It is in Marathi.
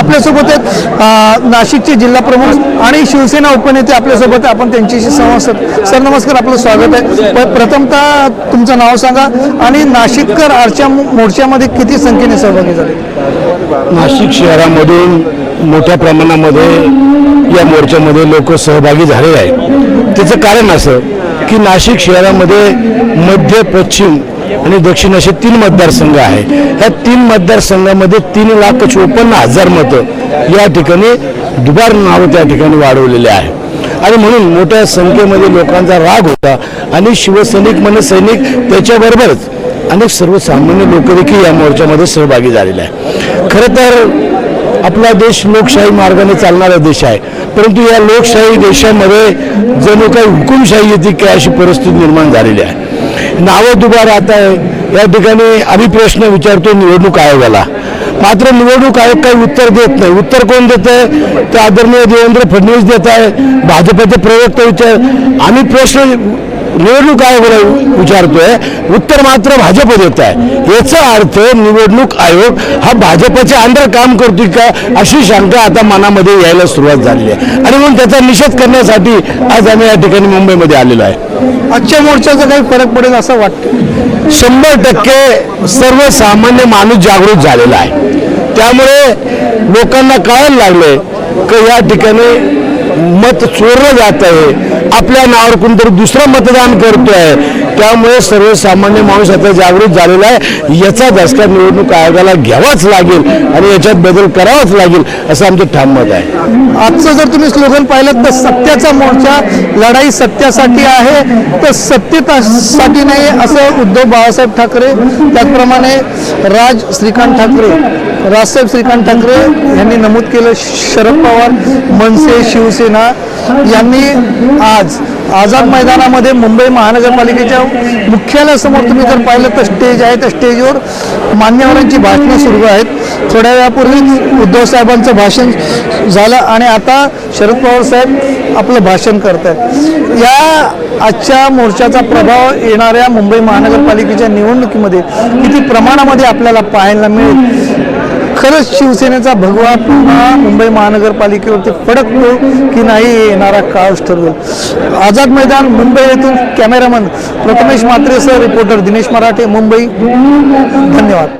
आपल्यासोबत आहेत नाशिकचे जिल्हा प्रमुख आणि शिवसेना उपनेते आपल्यासोबत आहे. आपण त्यांच्याशी संवाद सर नमस्कार आपलं स्वागत आहे. प्रथमतः तुमचं नाव सांगा आणि नाशिककर आरच्या मोर्चामध्ये किती संख्येने सहभागी झाले? नाशिक शहरामधून मोठ्या प्रमाणामध्ये या मोर्चामध्ये लोक सहभागी झालेले आहेत. त्याचं कारण असं की नाशिक शहरामध्ये मध्य पश्चिम आणि दक्षिण असे तीन मतदारसंघ आहे. ह्या तीन मतदारसंघामध्ये तीन लाख चोपन्न हजार मतं या ठिकाणी दुबार नावं त्या ठिकाणी वाढवलेले आहे आणि म्हणून मोठ्या संख्येमध्ये लोकांचा राग होता आणि शिवसैनिक म्हणजे सैनिक त्याच्याबरोबरच अनेक सर्वसामान्य लोक देखील या मोर्चामध्ये सहभागी झालेले आहे खरं तर आपला देश लोकशाही मार्गाने चालणारा देश आहे. परंतु या लोकशाही देशामध्ये जणू काही हुकुमशाही येते काय अशी परिस्थिती निर्माण झालेली आहे. नावं दुबार आता या ठिकाणी आम्ही प्रश्न विचारतो निवडणूक आयोगाला. मात्र निवडणूक आयोग काही उत्तर देत नाही. उत्तर कोण देत आहे? ते आदरणीय देवेंद्र फडणवीस देत आहे. भाजपचे प्रवक्ते विचार आम्ही प्रश्न निवडणूक आयोगाला विचारतोय. उत्तर मात्र भाजप देत आहे. याचा अर्थ निवडणूक आयोग हा भाजपच्या अंडर काम करतोय का अशी शंका आता मनामध्ये यायला सुरुवात झाली आहे. आणि म्हणून त्याचा निषेध करण्यासाठी आज आम्ही या ठिकाणी मुंबईमध्ये आलेलो आहे. आजच्या मोर्चाचा काही फरक पडेल असं वाटतं? शंभर टक्के सर्वसामान्य माणूस जागृत झालेला आहे. त्यामुळे लोकांना कळायला लागले की या ठिकाणी मत चोरलं जात आहे. आपल्या नावावर कोणतरी दुसरं मतदान करतोय. त्यामुळे सर्वसामान्य माणूस आता जागृत झालेला आहे. याचा धसका निवडणूक आयोगाला घ्यावाच लागेल आणि याच्यात बदल करावाच लागेल असं आमचं ठाम मत आहे. आजचं जर तुम्ही स्लोगन पाहिलं तर सत्याचा मोर्चा लढाई सत्यासाठी आहे. तर सत्यतासाठी नाही असं उद्धव बाळासाहेब ठाकरे त्याचप्रमाणे राज श्रीकांत ठाकरे राजसाहेब श्रीकांत ठाकरे यांनी नमूद केलं शरद पवार मनसे शिवसेना यांनी आज आझाद मैदानामध्ये मुंबई महानगरपालिकेच्या मुख्यालयासमोर तुम्ही जर पाहिलं तर स्टेज आहे. त्या स्टेजवर मान्यवरांची भाषणं सुरू आहेत. थोड्या वेळापूर्वी उद्धव साहेबांचं भाषण झालं आणि आता शरद पवार साहेब आपलं भाषण करत आहेत या आजच्या मोर्चाचा प्रभाव येणाऱ्या मुंबई महानगरपालिकेच्या निवडणुकीमध्ये किती प्रमाणामध्ये आपल्याला पाहायला मिळेल? खरंच शिवसेनेचा भगवा पुन्हा मुंबई महानगरपालिकेवरती फडकतो की नाही येणारा काळच ठरवेल आझाद मैदान मुंबई येथून कॅमेरामन प्रथमेश मात्रेसह रिपोर्टर दिनेश मराठे मुंबई. धन्यवाद.